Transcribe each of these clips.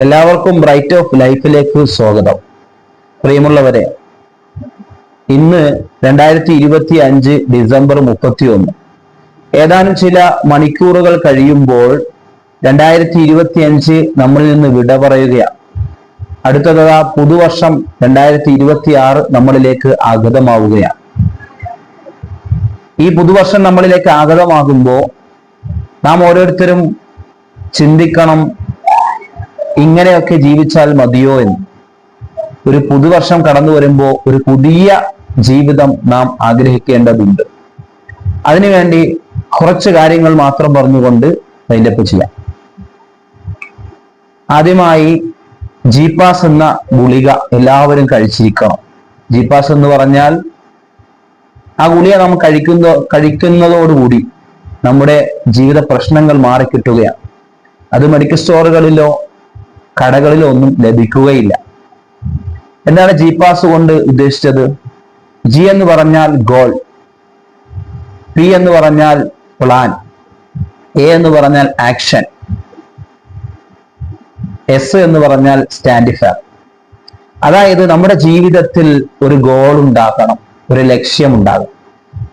എല്ലാവർക്കും bright of ലൈഫിലേക്ക് സ്വാഗതം. പ്രിയമുള്ളവരെ ഇന്ന് രണ്ടായിരത്തി ഇരുപത്തി അഞ്ച് ഡിസംബർ മുപ്പത്തി ഒന്ന് ഏതാനും ചില മണിക്കൂറുകൾ കഴിയുമ്പോൾ രണ്ടായിരത്തി ഇരുപത്തി അഞ്ച് നമ്മളിൽ നിന്ന് വിട പറയുകയാണ്. അടുത്തത് പുതുവർഷം രണ്ടായിരത്തി ഇരുപത്തി ആറ് നമ്മളിലേക്ക് ആഗതമാവുകയാണ്. ഈ പുതുവർഷം നമ്മളിലേക്ക് ആഗതമാകുമ്പോൾ നാം ഓരോരുത്തരും ചിന്തിക്കണം ഇങ്ങനെയൊക്കെ ജീവിച്ചാൽ മതിയോ എന്ന്. ഒരു പുതുവർഷം കടന്നു വരുമ്പോൾ ഒരു പുതിയ ജീവിതം നാം ആഗ്രഹിക്കേണ്ടതുണ്ട്. അതിനുവേണ്ടി കുറച്ച് കാര്യങ്ങൾ മാത്രം പറഞ്ഞുകൊണ്ട് വൈൻഡപ്പ് ചെയ്യാം. ആദ്യമായി ജീപ്പാസ് എന്ന ഗുളിക എല്ലാവരും കഴിച്ചിരിക്കണം. ജീപ്പാസ് എന്ന് പറഞ്ഞാൽ ആ ഗുളിക നാം കഴിക്കുന്ന കഴിക്കുന്നതോടുകൂടി നമ്മുടെ ജീവിത പ്രശ്നങ്ങൾ മാറിക്കിട്ടുകയാണ്. അത് മെഡിക്കൽ സ്റ്റോറുകളിലോ കടകളിലോ ഒന്നും ലഭിക്കുകയില്ല. എന്താണ് ജി പാസ് കൊണ്ട് ഉദ്ദേശിച്ചത്? ജി എന്ന് പറഞ്ഞാൽ ഗോൾ പി എന്ന് പറഞ്ഞാൽ പ്ലാൻ എ എന്ന് പറഞ്ഞാൽ ആക്ഷൻ എസ് എന്ന് പറഞ്ഞാൽ സ്റ്റാൻഡിഫർ അതായത് നമ്മുടെ ജീവിതത്തിൽ ഒരു ഗോൾ ഉണ്ടാക്കണം ഒരു ലക്ഷ്യം ഉണ്ടാകും.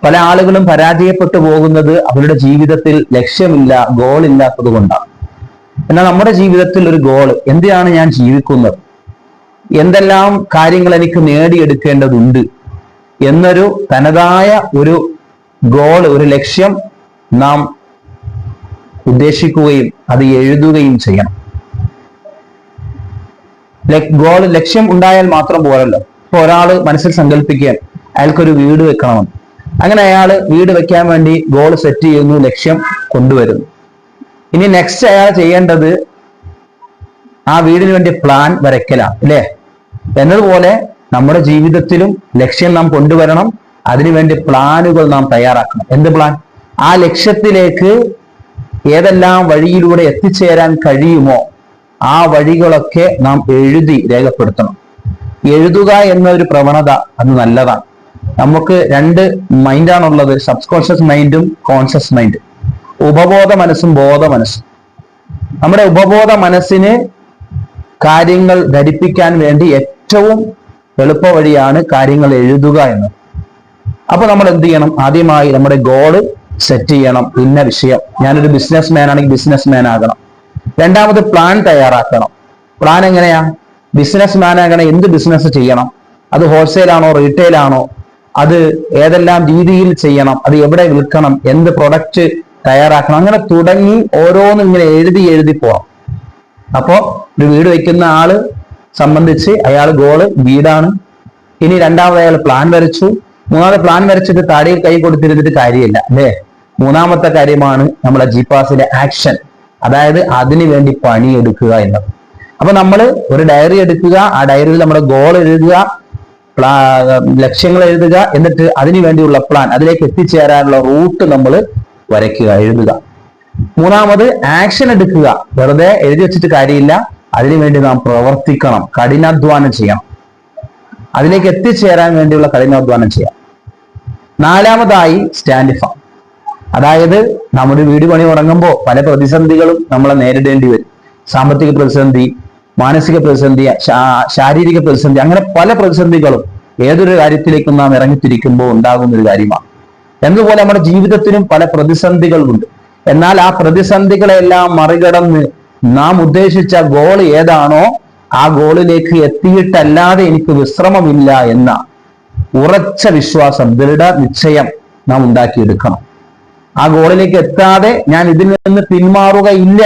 പല ആളുകളും പരാജയപ്പെട്ടു പോകുന്നത് അവരുടെ ജീവിതത്തിൽ ലക്ഷ്യമില്ല ഗോൾ ഇല്ലാത്തത് കൊണ്ടാണ്. എന്നാൽ നമ്മുടെ ജീവിതത്തിൽ ഒരു ഗോൾ എന്തിനാണ് ഞാൻ ജീവിക്കുന്നത്? എന്തെല്ലാം കാര്യങ്ങൾ എനിക്ക് നേടിയെടുക്കേണ്ടതുണ്ട് എന്നൊരു തനതായ ഒരു ഗോൾ ഒരു ലക്ഷ്യം നാം ഉദ്ദേശിക്കുകയും അത് എഴുതുകയും ചെയ്യണം. ഗോൾ ലക്ഷ്യം ഉണ്ടായാൽ മാത്രം പോരല്ലോ. ഇപ്പൊ ഒരാൾ മനസ്സിൽ സങ്കല്പിക്കാൻ അയാൾക്കൊരു വീട് വെക്കണമെന്ന്. അങ്ങനെ അയാൾ വീട് വെക്കാൻ വേണ്ടി ഗോൾ സെറ്റ് ചെയ്യുന്നു ലക്ഷ്യം കൊണ്ടുവരുന്നു. ഇനി നെക്സ്റ്റ് അയാൾ ചെയ്യേണ്ടത് ആ വീടിന് വേണ്ടി പ്ലാൻ വരയ്ക്കലാണ് അല്ലേ? എന്നതുപോലെ നമ്മുടെ ജീവിതത്തിലും ലക്ഷ്യം നാം കൊണ്ടുവരണം അതിനുവേണ്ടി പ്ലാനുകൾ നാം തയ്യാറാക്കണം. എന്ത് പ്ലാൻ ആ ലക്ഷ്യത്തിലേക്ക് ഏതെല്ലാം വഴിയിലൂടെ എത്തിച്ചേരാൻ കഴിയുമോ ആ വഴികളൊക്കെ നാം എഴുതി രേഖപ്പെടുത്തണം. എഴുതുക എന്ന ഒരു പ്രവണത അത് നല്ലതാണ്. നമുക്ക് രണ്ട് മൈൻഡാണുള്ളത് സബ്കോൺഷ്യസ് മൈൻഡും കോൺഷ്യസ് മൈൻഡും ഉപബോധ മനസ്സും ബോധ മനസ്സും. നമ്മുടെ ഉപബോധ മനസ്സിന് കാര്യങ്ങൾ ധരിപ്പിക്കാൻ വേണ്ടി ഏറ്റവും എളുപ്പ വഴിയാണ് കാര്യങ്ങൾ എഴുതുക എന്ന് അപ്പൊ നമ്മൾ എന്ത് ചെയ്യണം? ആദ്യമായി നമ്മുടെ ഗോൾ സെറ്റ് ചെയ്യണം. ഇന്ന വിഷയം. ഞാനൊരു ബിസിനസ് മാൻ ആണെങ്കിൽ ബിസിനസ് മാൻ ആകണം. രണ്ടാമത് പ്ലാൻ തയ്യാറാക്കണം. പ്ലാൻ എങ്ങനെയാ? ബിസിനസ് മാൻ ആകണം എന്ത് ബിസിനസ് ചെയ്യണം? അത് ഹോൾസെയിൽ ആണോ റീറ്റെയിൽ ആണോ? അത് ഏതെല്ലാം രീതിയിൽ ചെയ്യണം? അത് എവിടെ വിൽക്കണം? എന്ത് പ്രൊഡക്റ്റ് തയ്യാറാക്കണം. അങ്ങനെ തുടങ്ങി ഓരോന്നും ഇങ്ങനെ എഴുതി എഴുതി പോവാം അപ്പോ ഒരു വീട് വെക്കുന്ന ആൾ സംബന്ധിച്ച് അയാൾ ഗോൾ വീടാണ്. ഇനി രണ്ടാമത് അയാൾ പ്ലാൻ വരച്ചു. മൂന്നാമത് പ്ലാൻ വരച്ചിട്ട് താടിയിൽ കൈ കൊടുത്തിരുന്നിട്ട് കാര്യമില്ല അല്ലേ? മൂന്നാമത്തെ കാര്യമാണ് നമ്മുടെ ജിപാസിലെ ആക്ഷൻ അതായത് അതിനു വേണ്ടി പണിയെടുക്കുക എന്നത്. അപ്പൊ നമ്മൾ ഒരു ഡയറി എടുക്കുക ആ ഡയറിയിൽ നമ്മുടെ ഗോൾ എഴുതുക ലക്ഷ്യങ്ങൾ എഴുതുക എന്നിട്ട് അതിനു വേണ്ടിയുള്ള പ്ലാൻ അതിലേക്ക് എത്തിച്ചേരാനുള്ള റൂട്ട് നമ്മൾ വരയ്ക്കുക എഴുതുക. മൂന്നാമത് ആക്ഷൻ എടുക്കുക. വെറുതെ എഴുതി വെച്ചിട്ട് കാര്യമില്ല. അതിനുവേണ്ടി നാം പ്രവർത്തിക്കണം. കഠിനാധ്വാനം ചെയ്യണം. അതിലേക്ക് എത്തിച്ചേരാൻ വേണ്ടിയുള്ള കഠിനാധ്വാനം ചെയ്യാം നാലാമതായി സ്റ്റാൻഡിഫാം അതായത് നമ്മുടെ വീട് പണി തുടങ്ങുമ്പോൾ പല പ്രതിസന്ധികളും നമ്മളെ നേരിടേണ്ടി വരും. സാമ്പത്തിക പ്രതിസന്ധി മാനസിക പ്രതിസന്ധി ശാരീരിക പ്രതിസന്ധി അങ്ങനെ പല പ്രതിസന്ധികളും ഏതൊരു കാര്യത്തിലേക്കും നാം ഇറങ്ങിത്തിരിക്കുമ്പോൾ ഉണ്ടാകുന്ന ഒരു കാര്യമാണ്. എന്നതുപോലെ നമ്മുടെ ജീവിതത്തിനും പല പ്രതിസന്ധികളുണ്ട്. എന്നാൽ ആ പ്രതിസന്ധികളെല്ലാം മറികടന്ന് നാം ഉദ്ദേശിച്ച ഗോൾ ഏതാണോ ആ ഗോളിലേക്ക് എത്തിയിട്ടല്ലാതെ എനിക്ക് വിശ്രമമില്ല എന്ന ഉറച്ച വിശ്വാസം ദൃഢ നിശ്ചയം നാം ഉണ്ടാക്കിയെടുക്കണം. ആ ഗോളിലേക്ക് എത്താതെ ഞാൻ ഇതിൽ നിന്ന് പിന്മാറുകയില്ല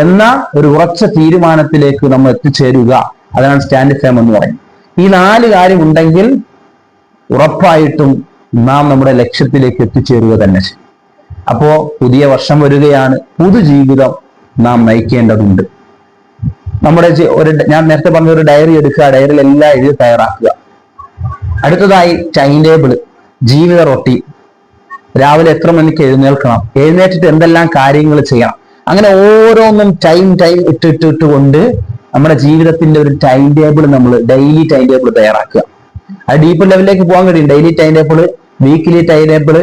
എന്ന ഒരു ഉറച്ച തീരുമാനത്തിലേക്ക് നമ്മൾ എത്തിച്ചേരുക. അതാണ് സ്റ്റാൻഡ് ഫേം എന്ന് പറയുന്നത്. ഈ നാല് കാര്യം ഉണ്ടെങ്കിൽ ഉറപ്പായിട്ടും നാം നമ്മുടെ ലക്ഷ്യത്തിലേക്ക് എത്തിച്ചേരുക തന്നെ ചെയ്യും. അപ്പോ പുതിയ വർഷം വരികയാണ്. പുതുജീവിതം നാം നയിക്കേണ്ടതുണ്ട്. നമ്മുടെ ഒരു ഞാൻ നേരത്തെ പറഞ്ഞ ഒരു ഡയറി എടുക്കുക ഡയറിയിൽ എല്ലാം എഴുതി തയ്യാറാക്കുക. അടുത്തതായി ടൈം ടേബിൾ ജീവിത റൊട്ടി രാവിലെ എത്ര മണിക്ക് എഴുന്നേൽക്കണം? എഴുന്നേറ്റിട്ട് എന്തെല്ലാം കാര്യങ്ങൾ ചെയ്യണം? അങ്ങനെ ഓരോന്നും ടൈം ടൈം ഇട്ടിട്ടിട്ട് കൊണ്ട് നമ്മുടെ ജീവിതത്തിന്റെ ഒരു ടൈം ടേബിൾ നമ്മൾ ഡെയിലി ടൈം ടേബിൾ തയ്യാറാക്കുക. അത് ഡീപ്പ് ലെവലിലേക്ക് പോകാൻ കഴിയും. Daily time table weekly time table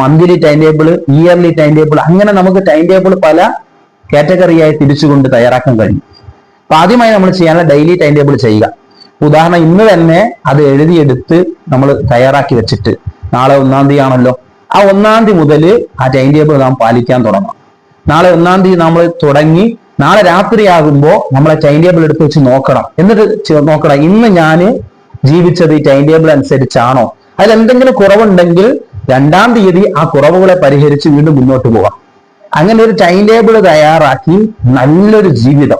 monthly time table yearly time table അങ്ങനെ നമുക്ക് ടൈം ടേബിൾ പല കാറ്റഗറിയായി തിരിച്ചുകൊണ്ട് തയ്യാറാക്കാൻ കഴിയും. അപ്പൊ ആദ്യമായി നമ്മൾ ചെയ്യാനുള്ള ഡെയിലി ടൈം ടേബിൾ ചെയ്യുക. ഉദാഹരണം ഇന്ന് തന്നെ അത് എഴുതിയെടുത്ത് നമ്മൾ തയ്യാറാക്കി വെച്ചിട്ട് നാളെ ഒന്നാം തീയതി ആണല്ലോ ആ ഒന്നാം തീയതി മുതൽ ആ ടൈം ടേബിൾ നാം പാലിക്കാൻ തുടങ്ങാം. നാളെ ഒന്നാം തീയതി നമ്മൾ തുടങ്ങി നാളെ രാത്രിയാകുമ്പോൾ നമ്മളെ ടൈം ടേബിൾ എടുത്ത് വെച്ച് നോക്കണം. എന്നിട്ട് നോക്കണം ഇന്ന് ഞാൻ ജീവിച്ചത് ഈ ടൈം ടേബിൾ അനുസരിച്ചാണോ? അതിൽ എന്തെങ്കിലും കുറവുണ്ടെങ്കിൽ രണ്ടാം തീയതി ആ കുറവുകളെ പരിഹരിച്ച് വീണ്ടും മുന്നോട്ട് പോവാം അങ്ങനെ ഒരു ടൈം ടേബിൾ തയ്യാറാക്കി നല്ലൊരു ജീവിതം.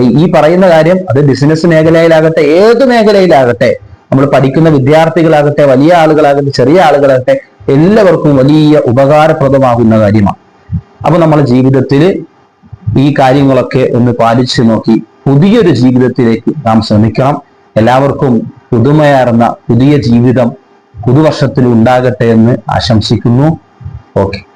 ഈ- ഈ പറയുന്ന കാര്യം അത് ബിസിനസ് മേഖലയിലാകട്ടെ ഏത് മേഖലയിലാകട്ടെ നമ്മൾ പഠിക്കുന്ന വിദ്യാർത്ഥികളാകട്ടെ വലിയ ആളുകളാകട്ടെ ചെറിയ ആളുകളാകട്ടെ എല്ലാവർക്കും വലിയ ഉപകാരപ്രദമാകുന്ന കാര്യമാണ്. അപ്പൊ നമ്മുടെ ജീവിതത്തിൽ ഈ കാര്യങ്ങളൊക്കെ ഒന്ന് പാലിച്ചു നോക്കി പുതിയൊരു ജീവിതത്തിലേക്ക് നാം ശ്രമിക്കണം എല്ലാവർക്കും പുതുമയാർന്ന പുതിയ ജീവിതം പുതുവർഷത്തിൽ ഉണ്ടാകട്ടെ എന്ന് ആശംസിക്കുന്നു. ഓക്കെ.